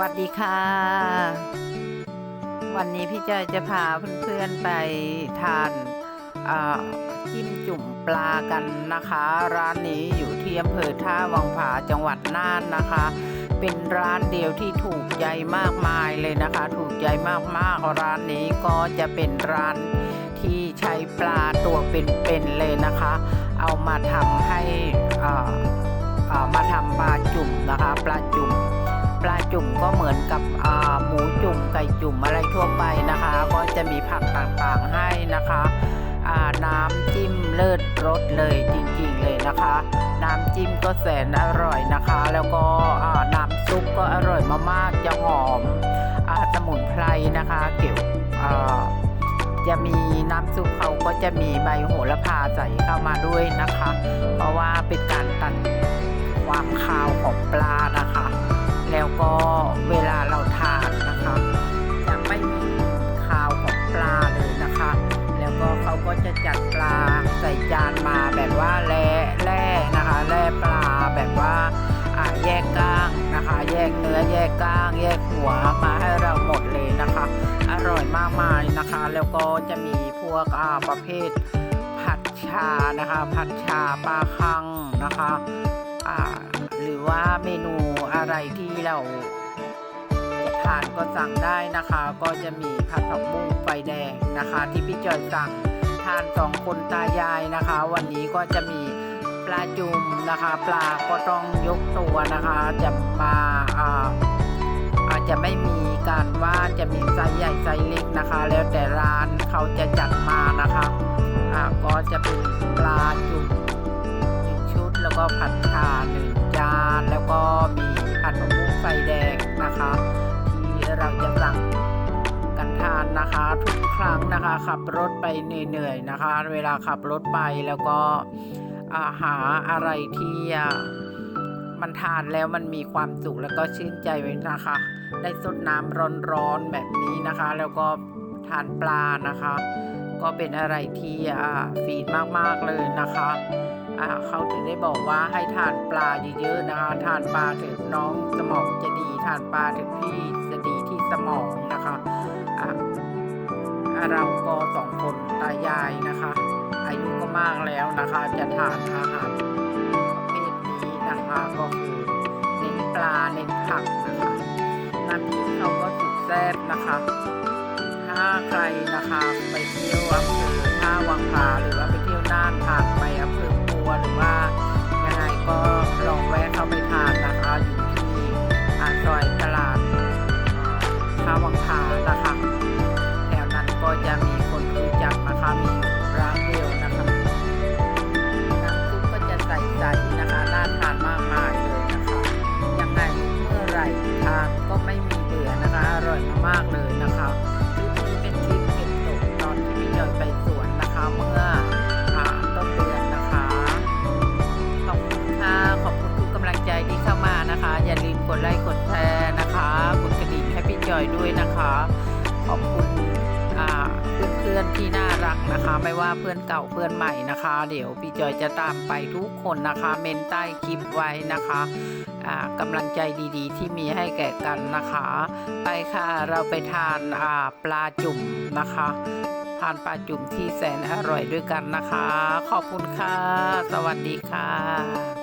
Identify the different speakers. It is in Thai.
Speaker 1: วัสดีค่ะ วันนี้พี่จอยจะพาเพื่อนๆไปทานอ่าจิ้มจุ่มปลากันนะคะ ร้านนี้อยู่ที่อำเภอท่าวังผาจังหวัดน่านนะคะ เป็นร้านเดียวที่ถูกใจมากมายเลยนะคะ ถูกใจมากๆร้านนี้ก็จะเป็นร้านที่ใช้ปลาตัวเป็นๆเลยนะคะ เอามาทำให้อ่ามาทำปลาจุ่มนะคะ ปลาจุ่ม ปลาจุ่มก็เหมือนกับหมูจุ่มไก่จุ่มอะไรทั่วไปนะคะ ก็จะมีผักต่างๆให้นะคะน้ำจิ้มเลิศรสเลยจริงๆเลยนะคะ น้ำจิ้มก็แสนอร่อยนะคะ แล้วก็น้ำซุปก็อร่อยมากๆจะหอมอสมุนไพรนะคะเกี่ยวจะมีน้ำซุปเขาก็จะมีใบโหระพาใส่เข้ามาด้วยนะคะ เพราะว่าเป็นการตัดความคาวของปลานะ ก็เวลาเราทานนะคะ จะไม่มีคาวของปลาเลยนะคะ แล้วก็เขาก็จะจัดปลาใส่จานมาแบบว่าแร่แร่นะคะแร่ปลาแบบว่าอ่าแยกก้างนะคะ แยกเนื้อแยกก้าง แยกหัวมาให้เราหมดเลยนะคะ อร่อยมากมายนะคะ แล้วก็จะมีพวกอาประเภทผัดชานะคะ ผัดชาปลาคังนะคะอ่าหรือว่าเมนู อะไรที่เราจะทานก็สั่งได้นะคะ ก็จะมีผัดผักบุ้งไฟแดงนะคะ ที่พี่จอยสั่งทานสองคนตายายนะคะ วันนี้ก็จะมีปลาจุ่มนะคะ ปลาก็ต้องยกตัวนะคะ จะมาอ่าอาจจะไม่มีการว่าจะมีไซส์ใหญ่ไซส์เล็กนะคะ แล้วแต่ร้านเขาจะจัดมานะคะอ่าก็จะเป็นปลาจุ่มหนึ่งชุดแล้วก็ผัดชาหนึ่งจานแล้ว ไฟแดงนะคะ ที่เราจะสั่งกันทานนะคะทุกครั้งนะคะ ขับรถไปเหนื่อยๆนะคะ เวลาขับรถไปแล้วก็อาหาอะไรที่มันทานแล้วมันมีความสุขแล้วก็ชื่นใจไว้นะคะ ได้สดน้ำร้อนๆแบบนี้นะคะ แล้วก็ทานปลานะคะ ก็เป็นอะไรที่ฟีดมากๆเลยนะคะ อ่าเขาถึงได้บอกว่าให้ทานปลาเยอะๆนะคะทานปลาถึงน้องสมองจะดีทานปลาถึงพี่จะดีที่สมองนะคะอ่าเราก็สองคนตายายนะคะ อายุก็มากแล้วนะคะ จะทานอาหารประเภทนี้นะคะก็คือเน้นปลาเน้นผักนะคะน้ำจิ้มเขาก็สุดแซ่บนะคะถ้าใครนะคะไปเที่ยวอำเภอท่าวังผาหรือว่าไปเที่ยวน่านผ่านไปอำเภอ หรือว่ายังไงก็ลองแวะเข้าไปทาน กดไลค์กดแชร์นะคะ กดกระดิ่งให้พี่จอยด้วยนะคะ ขอบคุณเพื่อนๆที่น่ารักนะคะ ไม่ว่าเพื่อนเก่าเพื่อนใหม่นะคะ เดี๋ยวพี่จอยจะตามไปทุกคนนะคะ เมนใต้คลิปไว้นะคะกำลังใจดีๆ ที่มีให้แก่กันนะคะ ไปค่ะเราไปทานปลาจุ่มนะคะทานปลาจุ่มที่แสนอร่อยด้วยกันนะคะ ขอบคุณค่ะ สวัสดีค่ะ